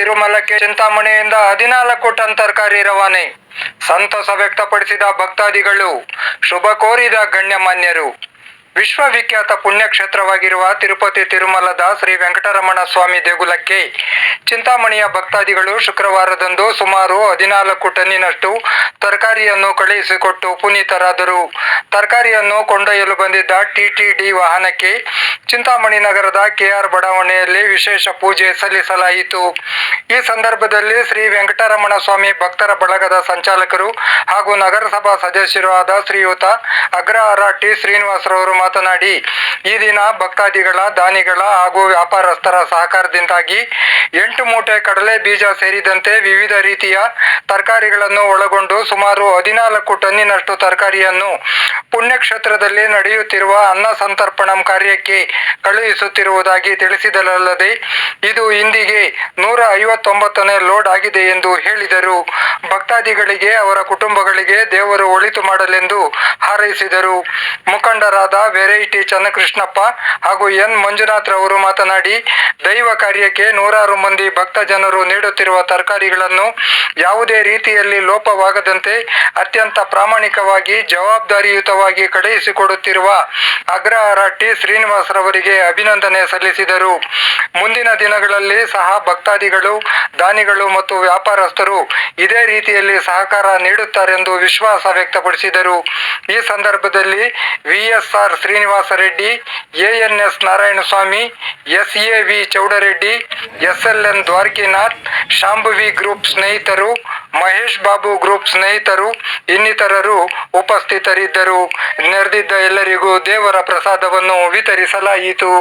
ತಿರುಮಲಕ್ಕೆ ಚಿಂತಾಮಣಿಯಿಂದ ಹದಿನಾಲ್ಕು ಟನ್ ತರಕಾರಿ ರವಾನೆ. ಸಂತಸ ವ್ಯಕ್ತಪಡಿಸಿದ ಭಕ್ತಾದಿಗಳು ಶುಭ ಕೋರಿದ ಗಣ್ಯಮಾನ್ಯರು. ವಿಶ್ವವಿಖ್ಯಾತ ಪುಣ್ಯಕ್ಷೇತ್ರವಾಗಿರುವ ತಿರುಪತಿ ತಿರುಮಲದ ಶ್ರೀ ವೆಂಕಟರಮಣ ಸ್ವಾಮಿ ದೇಗುಲಕ್ಕೆ ಚಿಂತಾಮಣಿಯ ಭಕ್ತಾದಿಗಳು ಶುಕ್ರವಾರದಂದು ಸುಮಾರು ಹದಿನಾಲ್ಕು ಟನ್ನಿನಷ್ಟು ತರಕಾರಿಯನ್ನು ಕಳುಹಿಸಿಕೊಟ್ಟು ಪುನೀತರಾದರು. ತರಕಾರಿಯನ್ನು ಕೊಂಡೊಯ್ಯಲು ಬಂದಿದ್ದ ಟಿಟಿಡಿ ವಾಹನಕ್ಕೆ ಚಿಂತಾಮಣಿ ನಗರದ ಕೆಆರ್ ಬಡಾವಣೆಯಲ್ಲಿ ವಿಶೇಷ ಪೂಜೆ ಸಲ್ಲಿಸಲಾಯಿತು. ಈ ಸಂದರ್ಭದಲ್ಲಿ ಶ್ರೀ ವೆಂಕಟರಮಣ ಸ್ವಾಮಿ ಭಕ್ತರ ಬಳಗದ ಸಂಚಾಲಕರು ಹಾಗೂ ನಗರಸಭಾ ಸದಸ್ಯರು ಆದ ಶ್ರೀಯುತ ಅಗ್ರಹಾರ ಟಿ ಶ್ರೀನಿವಾಸರವರು ಮಾತನಾಡಿ, ಈ ದಿನ ಭಕ್ತಾದಿಗಳ, ದಾನಿಗಳ ಹಾಗೂ ವ್ಯಾಪಾರಸ್ಥರ ಸಹಕಾರದಿಂದಾಗಿ ಎಂಟು ಮೂಟೆ ಕಡಲೆ ಬೀಜ ಸೇರಿದಂತೆ ವಿವಿಧ ರೀತಿಯ ತರಕಾರಿಗಳನ್ನು ಒಳಗೊಂಡು ಸುಮಾರು ಹದಿನಾಲ್ಕು ಟನ್ನಿನಷ್ಟು ತರಕಾರಿಯನ್ನು ಪುಣ್ಯಕ್ಷೇತ್ರದಲ್ಲಿ ನಡೆಯುತ್ತಿರುವ ಅನ್ನ ಸಂತರ್ಪಣಂ ಕಾರ್ಯಕ್ಕೆ ಕಳುಹಿಸುತ್ತಿರುವುದಾಗಿ ತಿಳಿಸಿದರಲ್ಲದೆ, ಇದು ಇಂದಿಗೆ ನೂರ ಐವತ್ತೊಂಬತ್ತನೇ ಲೋಡ್ ಆಗಿದೆ ಎಂದು ಹೇಳಿದರು. ಭಕ್ತಾದಿಗಳಿಗೆ, ಅವರ ಕುಟುಂಬಗಳಿಗೆ ದೇವರು ಒಳಿತು ಮಾಡಲೆಂದು ಹಾರೈಸಿದರು. ಮುಖಂಡರಾದ ವೆರೈಟಿ ಚನ್ನಕೃಷ್ಣಪ್ಪ ಹಾಗೂ ಎನ್ ಮಂಜುನಾಥ್ ಅವರು ಮಾತನಾಡಿ, ದೈವ ಕಾರ್ಯಕ್ಕೆ ನೂರಾರು ಮಂದಿ ಭಕ್ತ ಜನರು ನೀಡುತ್ತಿರುವ ತರಕಾರಿಗಳನ್ನು ಯಾವುದೇ ರೀತಿಯಲ್ಲಿ ಲೋಪವಾಗದಂತೆ ಅತ್ಯಂತ ಪ್ರಾಮಾಣಿಕವಾಗಿ, ಜವಾಬ್ದಾರಿಯುತವಾಗಿ ಕಳುಹಿಸಿಕೊಡುತ್ತಿರುವ ಅಗ್ರಹಾರ ಟಿ. ಶ್ರೀನಿವಾಸ್ ರವರಿಗೆ ಅಭಿನಂದನೆ ಸಲ್ಲಿಸಿದರು. ಮುಂದಿನ ದಿನಗಳಲ್ಲಿ ಸಹ ಭಕ್ತಾದಿಗಳು, ದಾನಿಗಳು ಮತ್ತು ವ್ಯಾಪಾರಸ್ಥರು ಇದೇ ರೀತಿಯಲ್ಲಿ ಸಹಕಾರ ನೀಡುತ್ತಾರೆಂದು ವಿಶ್ವಾಸ ವ್ಯಕ್ತಪಡಿಸಿದರು. ಈ ಸಂದರ್ಭದಲ್ಲಿ VSR Srinivasa Reddy ANS Narayanaswamy, SAV Chowdareddy, SLN Dwarakinath, Shambhavi group ಸ್ನೇಹಿತರು, ಮಹೇಶ್ ಬಾಬು ಗ್ರೂಪ್ ಸ್ನೇಹಿತರು ಇನ್ನಿತರರು ಉಪಸ್ಥಿತರಿದ್ದರು. ನೆರೆದಿದ್ದ ಎಲ್ಲರಿಗೂ ದೇವರ ಪ್ರಸಾದವನ್ನು ವಿತರಿಸಲಾಯಿತು.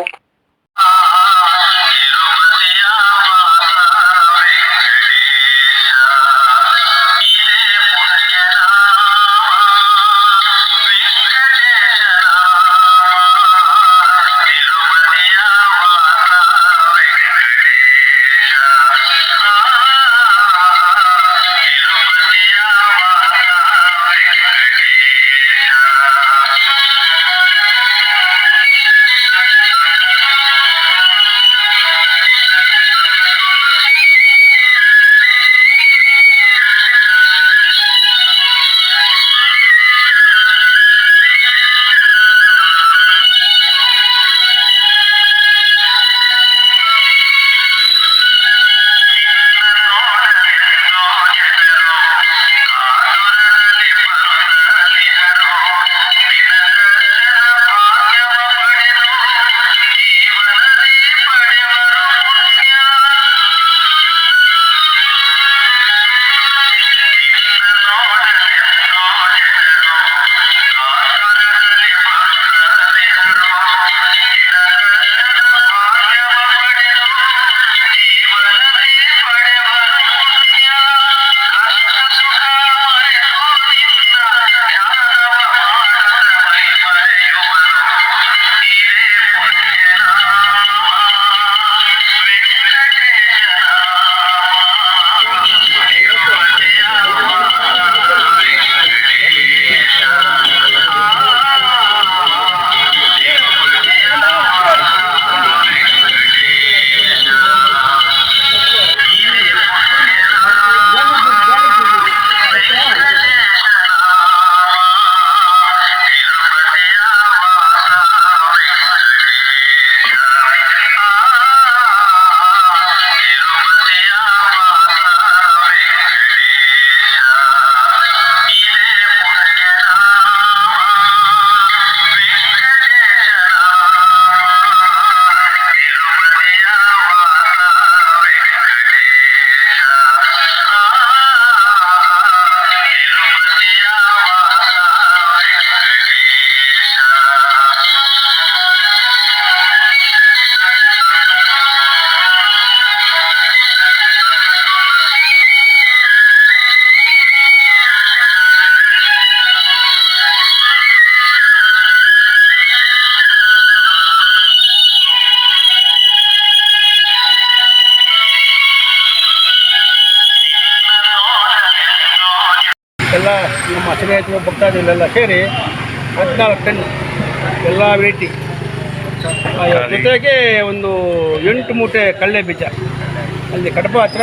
ಸ್ನೇಹಿತರು ಭಕ್ತಾದಿಗಳೆಲ್ಲ ಸೇರಿ ಹದಿನಾಲ್ಕು ಟನ್ ಎಲ್ಲ ವೆರೈಟಿ ಜೊತೆಗೆ ಒಂದು ಎಂಟು ಮೂಟೆ ಕಳ್ಳೆ ಬೀಜ. ಅಲ್ಲಿ ಕಡಪ ಹತ್ರ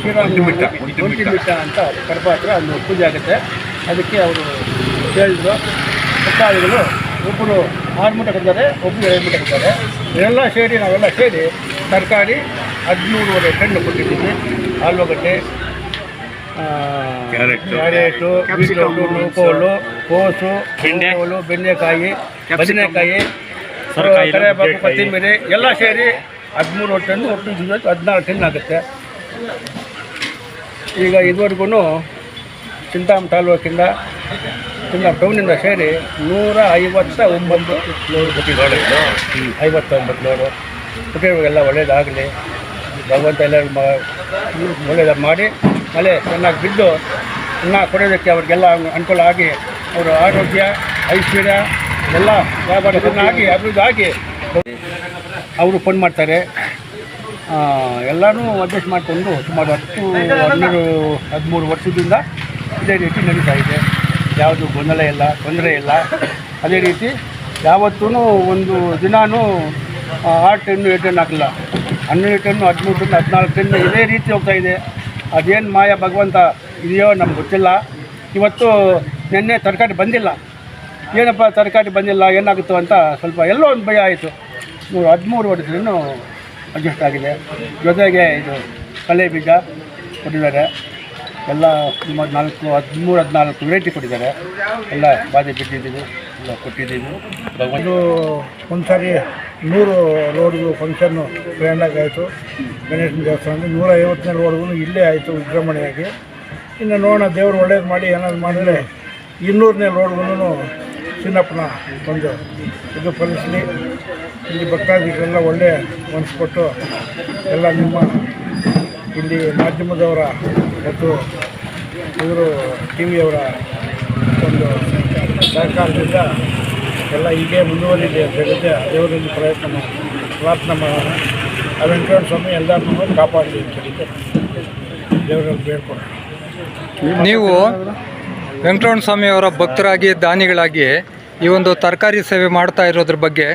ಶ್ರೀರಾಮ ಬೆಟ್ಟ ಅಂತ ಕಡಪ ಹತ್ರ ಒಂದು ಪೂಜೆ ಆಗುತ್ತೆ. ಅದಕ್ಕೆ ಅವರು ಹೇಳಿದ್ರು. ಭಕ್ತಾದಿಗಳು ಒಬ್ಬರು ಆರು ಮೂಟೆ ಕೊಡ್ತಾರೆ ಒಬ್ಬರು ಎರಡು ಮೂಟೆ ಕೊಡ್ತಾರೆ. ಇದೆಲ್ಲ ಸೇರಿ ನಾವೆಲ್ಲ ಸೇರಿ ತರಕಾರಿ ಹದಿಮೂರುವರೆ ಟನ್ ಕೊಟ್ಟಿದ್ದೀವಿ. ಆಲೂಗಡ್ಡೆ ಕ್ಯಾರೆಟು ಬೀಟ್ರೋಟು ನೂಕೋಲು ಕೋಸು ಬೆಂಡೆಕೋಲು ಬೆಂಡೆಕಾಯಿ ಬದನೆಕಾಯಿ ಕರಿಬೇವು ಕೊತ್ತಂಬರಿ ಎಲ್ಲ ಸೇರಿ ಹದಿಮೂರು ಟನ್ ಒಟ್ಟು ಹದಿನಾರು ಟನ್ ಆಗುತ್ತೆ. ಈಗ ಇದುವರೆಗೂ ಚಿಂತಾಮ ತಾಲೂಕಿಂದ ಚಿಂತಾಮ ಟೌನಿಂದ ಸೇರಿ ನೂರ ಐವತ್ತ ಒಂಬತ್ತು ಲೋಡ್ ಕೊಟ್ಟಿದ್ದಾರೆ. ಐವತ್ತೊಂಬತ್ತು ಲೋಡು ಕುಟುಂಬಗೆಲ್ಲ ಒಳ್ಳೇದಾಗಲಿ. ಭಗವಂತ ಎಲ್ಲ ಒಳ್ಳೆಯದ ಒಳ್ಳೇದು ಮಾಡಿ. ಮಳೆ ಚೆನ್ನಾಗಿ ಬಿದ್ದು ಅನ್ನ ಕೊಡೋದಕ್ಕೆ ಅವ್ರಿಗೆಲ್ಲ ಅನುಕೂಲ ಆಗಿ ಅವರ ಆರೋಗ್ಯ, ಐಶ್ವರ್ಯ, ಎಲ್ಲ ವ್ಯಾಪಾರ ಚೆನ್ನಾಗಿ ಅಭಿವೃದ್ಧಿ ಆಗಿ ಅವರು ಫೋನ್ ಮಾಡ್ತಾರೆ. ಎಲ್ಲನೂ ಅಡ್ಜಸ್ಟ್ ಮಾಡಿಕೊಂಡು ಸುಮಾರು ಹತ್ತು, ಹನ್ನೆರಡು, ಹದಿಮೂರು ವರ್ಷದಿಂದ ಇದೇ ರೀತಿ ನಡೀತಾ ಇದೆ. ಯಾವುದು ಗೊಂದಲ ಇಲ್ಲ, ತೊಂದರೆ ಇಲ್ಲ. ಅದೇ ರೀತಿ ಯಾವತ್ತೂ ಒಂದು ದಿನಾನೂ ಆರು ಟೆನ್ನು, ಏಳು ಹಾಕಲ್ಲ. ಹನ್ನೆರಡು ಟೆನ್ನು, ಹದಿಮೂರು ದಿನ ಹದಿನಾಲ್ಕು ಟೆನ್ನು ಇದೇ ರೀತಿ ಹೋಗ್ತಾ ಇದೆ. ಅದೇನು ಮಾಯ ಭಗವಂತ ಇದೆಯೋ ನಮ್ಗೆ ಗೊತ್ತಿಲ್ಲ. ಇವತ್ತು ನಿನ್ನೆ ತರಕಾರಿ ಬಂದಿಲ್ಲ. ಏನಪ್ಪ ತರಕಾರಿ ಬಂದಿಲ್ಲ, ಏನಾಗುತ್ತೋ ಅಂತ ಸ್ವಲ್ಪ ಎಲ್ಲೋ ಒಂದು ಭಯ ಆಯಿತು. ನೂರು ಹದಿಮೂರು ವರ್ಷದಿಂದ ಅಡ್ಜಸ್ಟ್ ಆಗಿದೆ. ಜೊತೆಗೆ ಇದು ಕಲೆ ಬೀಜ ಕೊಟ್ಟಿದ್ದಾರೆ. ಎಲ್ಲ ಸುಮಾರು ನಾಲ್ಕು, ಹದಿಮೂರು, ಹದಿನಾಲ್ಕು ವೆರೈಟಿ ಕೊಟ್ಟಿದ್ದಾರೆ. ಎಲ್ಲ ಬಾಧೆ ಬಿಟ್ಟಿದ್ದೀವಿ ಎಲ್ಲ ಕೊಟ್ಟಿದ್ದೀವಿ. ಒಂದು ಒಂದು ಸಾರಿ ನೂರು ರೋಡ್ಗಳು ಫಂಕ್ಷನ್ನು ಗ್ರ್ಯಾಂಡಾಗಿ ಆಯಿತು ಗಣೇಶನ ನೂರ ಐವತ್ತನೇ ರೋಡ್ಗೂ ಇಲ್ಲೇ ಆಯಿತು ವಿಜೃಂಭಣೆಯಾಗಿ ಇನ್ನು ನೋಡೋಣ, ದೇವರು ಒಳ್ಳೇದು ಮಾಡಿ, ಏನಾದ್ರು ಮಾಡಿದ್ರೆ ಇನ್ನೂರನೇ ರೋಡ್ಗೂ ಚಿನ್ನಪ್ಪನ ಒಂದು ಇದು ಫಲಿಸಲಿ. ಇಲ್ಲಿ ಭಕ್ತಾದಿಗಳೆಲ್ಲ ಒಳ್ಳೆಯ ಮನಸ್ಸು ಎಲ್ಲ ನಿಮ್ಮ ಇಲ್ಲಿ ಮಾಧ್ಯಮದವರ ಮತ್ತು ಇವರು ಟಿ ವಿಯವರ ಒಂದು ಸಹಕಾರದಿಂದ ಎಲ್ಲ ಹೀಗೆ ಮುಂದುವರಿದೆ ಅಂತ ಹೇಳಿದ್ರೆ ದೇವರಲ್ಲಿ ಪ್ರಯತ್ನ ಮಾಡಿ. ಪ್ರಾರ್ಥನೆ ಮಾಡೋಣ ಆ ವೆಂಕಟೇಶ್ವರ ಸ್ವಾಮಿ ಎಲ್ಲರನ್ನೂ ಕಾಪಾಡಲಿ ಅಂತ ಹೇಳಿದ್ರೆ ದೇವರಲ್ಲಿ ಬೇಡ್ಕೊಡೋಣ ನೀವು ವೆಂಕಟರಮಣ ಸ್ವಾಮಿಯವರ ಭಕ್ತರಾಗಿ ದಾನಿಗಳಾಗಿ ಈ ಒಂದು ತರಕಾರಿ ಸೇವೆ ಮಾಡ್ತಾ ಇರೋದ್ರ ಬಗ್ಗೆ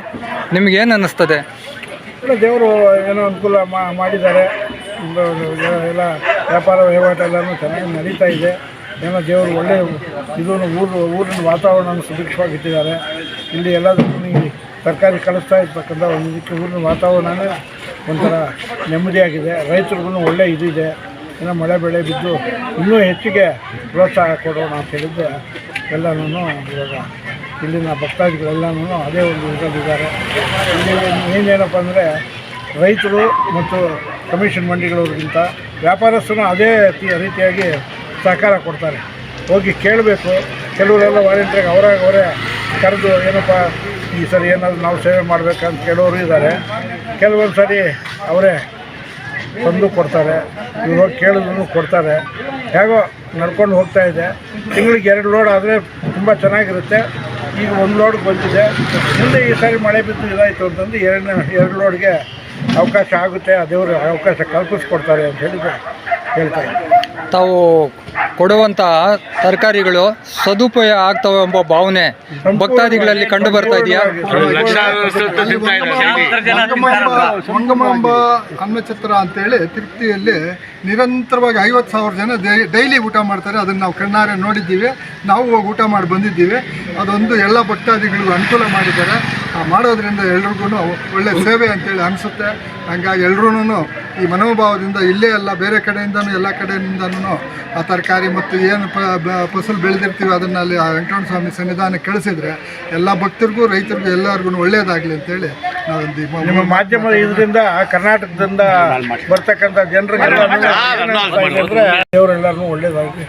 ನಿಮ್ಗೇನು ಅನ್ನಿಸ್ತದೆ? ಇಲ್ಲ ದೇವರು ಏನೋ ಅನುಕೂಲ ಮಾಡಿದ್ದಾರೆ. ಎಲ್ಲ ವ್ಯಾಪಾರ ವಹಿವಾಟು ಎಲ್ಲನೂ ಚೆನ್ನಾಗಿ ನಡೀತಾ ಇದೆ. ಏನೋ ದೇವರು ಒಳ್ಳೆಯ ಇದನ್ನು ಊರು, ಊರಿನ ವಾತಾವರಣವನ್ನು ಸುಭಿಕ್ಷವಾಗಿ ಇಟ್ಟಿದ್ದಾರೆ. ಇಲ್ಲಿ ಎಲ್ಲದಕ್ಕೂ ನೀವು ತರಕಾರಿ ಕಳಿಸ್ತಾ ಇರ್ತಕ್ಕಂಥ ಒಂದು ಇದಕ್ಕೆ ಊರಿನ ವಾತಾವರಣವೇ ಒಂಥರ ನೆಮ್ಮದಿಯಾಗಿದೆ. ರೈತರಿಗೂ ಒಳ್ಳೆ ಇದಿದೆ. ಏನೋ ಮಳೆ ಬೆಳೆ ಬಿದ್ದು ಇನ್ನೂ ಹೆಚ್ಚಿಗೆ ಪ್ರೋತ್ಸಾಹ ಕೊಡೋಣ ಅಂತ ಹೇಳಿದ್ದೆ ಎಲ್ಲನೂ ಇವಾಗ ಇಲ್ಲಿನ ಭಕ್ತಾದಿಗಳೆಲ್ಲನೂ ಅದೇ ಒಂದು ಇದ್ದಾರೆ ಇಲ್ಲಿ ಏನೇನಪ್ಪ ಅಂದರೆ ರೈತರು ಮತ್ತು ಕಮಿಷನ್ ಮಂಡಿಗಳವ್ರಿಗಿಂತ ವ್ಯಾಪಾರಸ್ಥರು ಅದೇ ರೀತಿಯಾಗಿ ಸಹಕಾರ ಕೊಡ್ತಾರೆ. ಹೋಗಿ ಕೇಳಬೇಕು. ಕೆಲವರೆಲ್ಲ ವಾಲಂಟಿಯರ್ಗೆ ಅವರಾಗ ಅವರೇ ಕರೆದು ಏನಪ್ಪ ಈ ಸರಿ ಏನಾದರೂ ನಾವು ಸೇವೆ ಮಾಡಬೇಕಂತ ಕೇಳೋರು ಇದ್ದಾರೆ. ಕೆಲವೊಂದು ಸರಿ ಅವರೇ ತಂದು ಕೊಡ್ತಾರೆ. ಇವ್ರು ಹೋಗಿ ಕೇಳಿದ್ರು ಕೊಡ್ತಾರೆ. ಹೇಗೋ ನಡ್ಕೊಂಡು ಹೋಗ್ತಾ ಇದೆ. ತಿಂಗಳಿಗೆ ಎರಡು ಲೋಡ್ ಆದರೆ ತುಂಬ ಚೆನ್ನಾಗಿರುತ್ತೆ. ಈಗ ಒಂದು ಲೋಡ್ ಬಂದಿದೆ. ಮುಂದೆ ಈ ಸಾರಿ ಮಳೆ ಬಿದ್ದು ಇದಾಯಿತು ಅಂತಂದು ಎರಡನೇ, ಎರಡು ಲೋಡ್ಗೆ ಅವಕಾಶ ಆಗುತ್ತೆ. ಆ ದೇವರು ಅವಕಾಶ ಕಲ್ಪಿಸ್ಕೊಡ್ತಾರೆ ಅಂತ ಹೇಳಿದ್ರೆ ಹೇಳ್ತಾ ಇದ್ದೀನಿ. ತಾವು ಕೊಡುವಂತಹ ತರಕಾರಿಗಳು ಸದುಪಯೋಗ ಆಗ್ತವೆ ಎಂಬ ಭಾವನೆ ಭಕ್ತಾದಿಗಳಲ್ಲಿ ಕಂಡು ಬರ್ತಾ ಇದೆಯಾ? ಸಂಗಮಾಂಬ ಅನ್ನಛತ್ರ ಅಂತೇಳಿ ತೃಪ್ತಿಯಲ್ಲಿ ನಿರಂತರವಾಗಿ ಐವತ್ತು ಸಾವಿರ ಜನ ಡೈಲಿ ಊಟ ಮಾಡ್ತಾರೆ. ಅದನ್ನು ನಾವು ಕಣ್ಣಾರೆ ನೋಡಿದ್ದೀವಿ. ನಾವು ಹೋಗಿ ಊಟ ಮಾಡಿ ಬಂದಿದ್ದೀವಿ. ಅದೊಂದು ಎಲ್ಲ ಭಕ್ತಾದಿಗಳಿಗೂ ಅನುಕೂಲ ಮಾಡಿದ್ದಾರೆ. ಮಾಡೋದ್ರಿಂದ ಎಲ್ರಿಗೂ ಒಳ್ಳೆ ಸೇವೆ ಅಂತೇಳಿ ಅನಿಸುತ್ತೆ. ಹಂಗಾಗಿ ಎಲ್ರೂ ಈ ಮನೋಭಾವದಿಂದ ಇಲ್ಲೇ ಅಲ್ಲ ಬೇರೆ ಕಡೆಯಿಂದನೂ ಎಲ್ಲ ಕಡೆಯಿಂದನೂ ಆ ತರಕಾರಿ ಮತ್ತು ಏನು ಪ ಬ- ಫಸಲು ಬೆಳೆದಿರ್ತೀವಿ ಅದನ್ನು ಅಲ್ಲಿ ಆ ವೆಂಕಟರಮಣ ಸ್ವಾಮಿ ಸನ್ನಿಧಾನಕ್ಕೆ ಕಳಿಸಿದ್ರೆ ಎಲ್ಲ ಭಕ್ತರಿಗೂ ರೈತರಿಗೂ ಎಲ್ಲರಿಗೂ ಒಳ್ಳೆಯದಾಗಲಿ ಅಂತೇಳಿ ನಾವೊಂದು ಈ ನಿಮ್ಮ ಮಾಧ್ಯಮ ಇದರಿಂದ ಕರ್ನಾಟಕದಿಂದ ಬರ್ತಕ್ಕಂಥ ಜನರಿಗೆಲ್ಲ ದೇವರೆಲ್ಲರೂ ಒಳ್ಳೆಯದಾಗಲಿ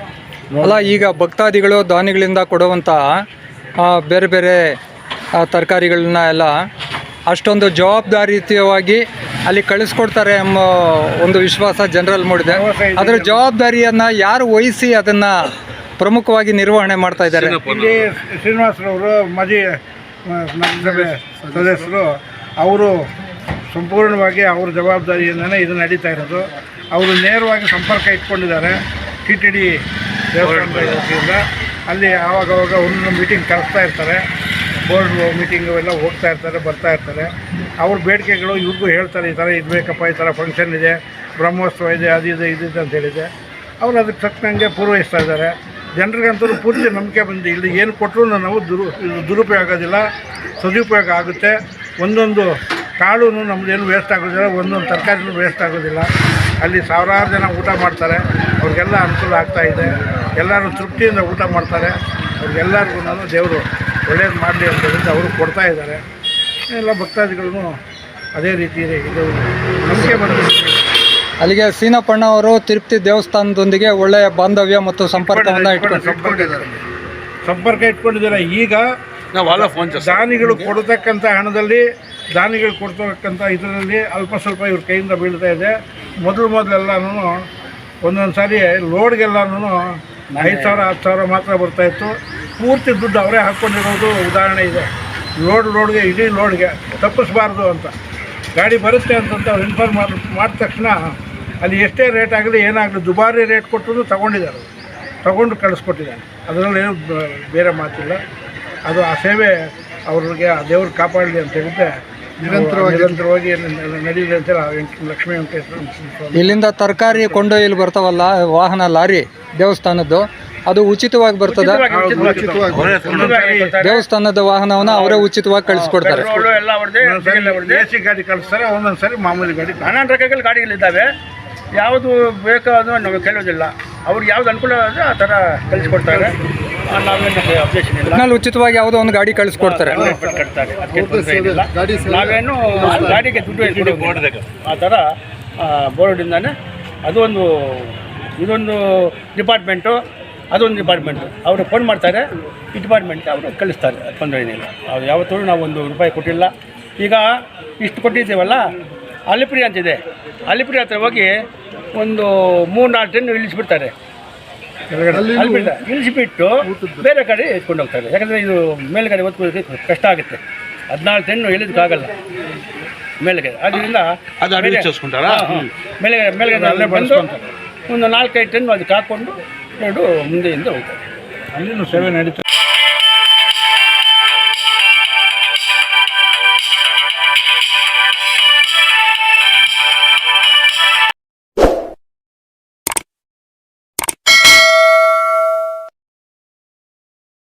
ಅಲ್ಲ ಈಗ ಭಕ್ತಾದಿಗಳು ದಾನಿಗಳಿಂದ ಕೊಡುವಂಥ ಆ, ಬೇರೆ ಬೇರೆ ತರಕಾರಿಗಳನ್ನ ಎಲ್ಲ ಅಷ್ಟೊಂದು ಜವಾಬ್ದಾರಿಯುತವಾಗಿ ಅಲ್ಲಿ ಕಳಿಸ್ಕೊಡ್ತಾರೆ ಎಂಬ ಒಂದು ವಿಶ್ವಾಸ ಜನರಲ್ಲಿ ಮೂಡಿದೆ. ಅದರ ಜವಾಬ್ದಾರಿಯನ್ನು ಯಾರು ವಹಿಸಿ ಅದನ್ನು ಪ್ರಮುಖವಾಗಿ ನಿರ್ವಹಣೆ ಮಾಡ್ತಾ ಇದ್ದಾರೆ? ಇಲ್ಲಿ ಶ್ರೀನಿವಾಸರವರು ಮಾಜಿ ನಗರಸಭೆ ಸದಸ್ಯರು ಅವರು ಸಂಪೂರ್ಣವಾಗಿ ಅವ್ರ ಜವಾಬ್ದಾರಿಯಿಂದನೇ ಇದು ನಡೀತಾ ಇರೋದು. ಅವರು ನೇರವಾಗಿ ಸಂಪರ್ಕ ಇಟ್ಕೊಂಡಿದ್ದಾರೆ. ಟಿ ಟಿ ಡಿ ದೇವಸ್ಥಾನದಿಂದ ಅಲ್ಲಿ ಆವಾಗವಾಗ ಒಂದು ಒಂದೊಂದು ಮೀಟಿಂಗ್ ಕರೆಸ್ತಾ ಇರ್ತಾರೆ. ಬೋರ್ಡ್ ಮೀಟಿಂಗು ಎಲ್ಲ ಹೋಗ್ತಾ ಇರ್ತಾರೆ, ಬರ್ತಾ ಇರ್ತಾರೆ. ಅವ್ರ ಬೇಡಿಕೆಗಳು ಇವ್ರಿಗೂ ಹೇಳ್ತಾರೆ, ಈ ಥರ ಇದು ಬೇಕಪ್ಪ ಈ ಥರ ಫಂಕ್ಷನ್ ಇದೆ, ಬ್ರಹ್ಮೋತ್ಸವ ಇದೆ, ಅದು ಇದೆ, ಇದು ಇದೆ ಅಂತ ಹೇಳಿದೆ ಅವ್ರು ಅದಕ್ಕೆ ತಕ್ಕಂಗೆ ಪೂರ್ವಹಿಸ್ತಾ ಇದ್ದಾರೆ. ಜನರಿಗಂತೂ ಪೂರ್ತಿ ನಂಬಿಕೆ ಬಂದಿದೆ. ಇಲ್ಲಿ ಏನು ಕೊಟ್ಟರು ನಾವು ದುರು ದುರುಪಯೋಗ ಆಗೋದಿಲ್ಲ, ಸದುಪಯೋಗ ಆಗುತ್ತೆ. ಒಂದೊಂದು ಕಾಳು ನಮ್ಮದೇನು ವೇಸ್ಟ್ ಆಗೋದಿಲ್ಲ, ಒಂದೊಂದು ತರಕಾರಿನೂ ವೇಸ್ಟ್ ಆಗೋದಿಲ್ಲ. ಅಲ್ಲಿ ಸಾವಿರಾರು ಜನ ಊಟ ಮಾಡ್ತಾರೆ. ಅವ್ರಿಗೆಲ್ಲ ಅನುಕೂಲ ಆಗ್ತಾಯಿದೆ ಎಲ್ಲರೂ ತೃಪ್ತಿಯಿಂದ ಊಟ ಮಾಡ್ತಾರೆ. ಅವ್ರಿಗೆಲ್ಲರಿಗೂ ನಾನು ದೇವರು ಒಳ್ಳೇದು ಮಾಡಲಿ ಅಂತ ಹೇಳಿದ್ರೆ ಅವರು ಕೊಡ್ತಾ ಇದ್ದಾರೆ. ಎಲ್ಲ ಭಕ್ತಾದಿಗಳನ್ನು ಅದೇ ರೀತಿ ಇದೆ. ಇದು ನಂಬಿಕೆ ಅಲ್ಲಿಗೆ ಸೀನಪ್ಪಣ್ಣ ಅವರು ತಿರುಪತಿ ದೇವಸ್ಥಾನದೊಂದಿಗೆ ಒಳ್ಳೆಯ ಬಾಂಧವ್ಯ ಮತ್ತು ಸಂಪರ್ಕವನ್ನು ಇಟ್ಕೊಂಡು ಇಟ್ಕೊಂಡಿದ್ದಾರೆ. ಸಂಪರ್ಕ ಇಟ್ಕೊಂಡಿದ್ದಾರೆ. ಈಗ ದಾನಿಗಳು ಕೊಡತಕ್ಕಂಥ ಹಣದಲ್ಲಿ ದಾನಿಗಳು ಕೊಡ್ತಕ್ಕಂಥ ಇದರಲ್ಲಿ ಅಲ್ಪ ಸ್ವಲ್ಪ ಇವ್ರ ಕೈಯಿಂದ ಬೀಳ್ತಾ ಇದೆ. ಮೊದಲು ಮೊದಲೆಲ್ಲನೂ ಒಂದೊಂದು ಸಾರಿ ಲೋಡ್ಗೆಲ್ಲನೂ ಐದು ಸಾವಿರ ಹತ್ತು ಸಾವಿರ ಮಾತ್ರ ಬರ್ತಾ ಇತ್ತು. ಪೂರ್ತಿ ದುಡ್ಡು ಅವರೇ ಹಾಕ್ಕೊಂಡಿರೋದು ಉದಾಹರಣೆ ಇದೆ. ಲೋಡ್ ಲೋಡ್ಗೆ ಇಡೀ ಲೋಡ್ಗೆ ತಪ್ಪಿಸ್ಬಾರ್ದು ಅಂತ. ಗಾಡಿ ಬರುತ್ತೆ ಅಂತಂತ ಅವ್ರು ಇನ್ಫಾರ್ಮ್ ಮಾಡಿ ಮಾಡಿದ ತಕ್ಷಣ ಅಲ್ಲಿ ಎಷ್ಟೇ ರೇಟ್ ಆಗಲಿ ಏನಾಗಲಿ ದುಬಾರಿ ರೇಟ್ ಕೊಟ್ಟರು ತಗೊಂಡಿದ್ದಾರೆ. ತಗೊಂಡು ಕಳಿಸ್ಕೊಟ್ಟಿದ್ದಾರೆ. ಅದರಲ್ಲಿ ಏನು ಬೇರೆ ಮಾತಿಲ್ಲ. ಅದು ಆ ಸೇವೆ ಅವ್ರಿಗೆ ಆ ದೇವ್ರು ಕಾಪಾಡಲಿ ಅಂತ ಹೇಳಿದ್ರೆ ನಿರಂತರವಾಗಿ- ನಿರಂತರವಾಗಿ ನಡೀಲಿ ಅಂತೇಳಿ ಲಕ್ಷ್ಮೀ ವೆಂಕಟೇಶ್ವರ ಇಲ್ಲಿಂದ ತರಕಾರಿ ಕೊಂಡೊಯ್ಯಲು ಬರ್ತಾವಲ್ಲ ವಾಹನ ಲಾರಿ? ದೇವಸ್ಥಾನದ್ದು. ಅದು ಉಚಿತವಾಗಿ ಬರ್ತದ? ದೇವಸ್ಥಾನದ ವಾಹನವನ್ನು ಅವರೇ ಉಚಿತವಾಗಿ ಕಳಿಸ್ಕೊಡ್ತಾರೆ. ಪೆಟ್ರೋಲು ಎಲ್ಲ ಹೊಡೆದು ಎ ಸಿ ಗಾಡಿ ಕಳಿಸ್ತಾರೆ ಒಂದೊಂದು ಸರಿ ಮಾಮೂಲಿ ಗಾಡಿ. ನಾನಾ ರಕಗಳ ಗಾಡಿಗಳಿದ್ದಾವೆ. ಯಾವುದು ಬೇಕೋ ಅದು ನಾವು ಕೇಳೋದಿಲ್ಲ. ಅವ್ರಿಗೆ ಯಾವ್ದು ಅನುಕೂಲ ಆದರೆ ಆ ಥರ ಕಳಿಸ್ಕೊಡ್ತಾರೆ. ನಾವೇನು ಅಬ್ಜೆಕ್ಷನ್ ಇಲ್ಲ. ಒಟ್ನಲ್ಲಿ ಉಚಿತವಾಗಿ ಯಾವುದೋ ಒಂದು ಗಾಡಿ ಕಳಿಸ್ಕೊಡ್ತಾರೆ. ಕಟ್ತಾರೆ ಅದಕ್ಕೆ ತೊಂದ್ರೆ ಏನಿಲ್ಲ. ನಾವೇನು ಗಾಡಿಗೆ ದುಡ್ಡು ಕೊಡೋದಿಲ್ಲ. ಆ ಥರ ಬೋರ್ಡಿಂದಾನೆ ಅದು ಒಂದು ಇದೊಂದು ಡಿಪಾರ್ಟ್ಮೆಂಟು ಅದೊಂದು ಡಿಪಾರ್ಟ್ಮೆಂಟು. ಅವರು ಫೋನ್ ಮಾಡ್ತಾರೆ ಈ ಡಿಪಾರ್ಟ್ಮೆಂಟ್ ಅವರು ಕಳಿಸ್ತಾರೆ ತೊಂದರೆ ಏನಿಲ್ಲ. ಅವ್ರು ಯಾವತ್ತೂ ನಾವು ಒಂದು ರೂಪಾಯಿ ಕೊಟ್ಟಿಲ್ಲ. ಈಗ ಇಷ್ಟು ಕೊಟ್ಟಿದ್ದೀವಲ್ಲ ಅಲಿಪುರಿ ಅಂತಿದೆ. ಅಲಿಪುರಿ ಹತ್ರ ಹೋಗಿ ಒಂದು ಮೂರು ನಾಲ್ಕು ಟನ್ ಇಳಿಸಿಬಿಡ್ತಾರೆ ಇಳಿಸಿಬಿಟ್ಟು ಬೇರೆ ಕಡೆ ಎತ್ಕೊಂಡು ಹೋಗ್ತಾರೆ. ಯಾಕಂದರೆ ಇದು ಮೇಲುಗಡೆ ಹೊತ್ಕೊಳ್ಳೋದಕ್ಕೆ ಕಷ್ಟ ಆಗುತ್ತೆ. ಹದಿನಾಲ್ಕು ಟನ್ನು ಇಳಿದಕ್ಕಾಗಲ್ಲ ಮೇಲುಗಡೆ. ಅದರಿಂದ. ಮೇಲ್ಗಡೆ ಮೇಲ್ಗಡೆ ಅಲ್ಲೇ ಬಂದು ಒಂದು ನಾಲ್ಕೈದು ಟನ್ ಅದಕ್ಕೆ ಹಾಕ್ಕೊಂಡು ಎರಡು ಮುಂದೆಯಿಂದ ಹೋಗ್ತಾರೆ ಅಲ್ಲಿನೂ ಸೇವೆ ನಡೀತಾ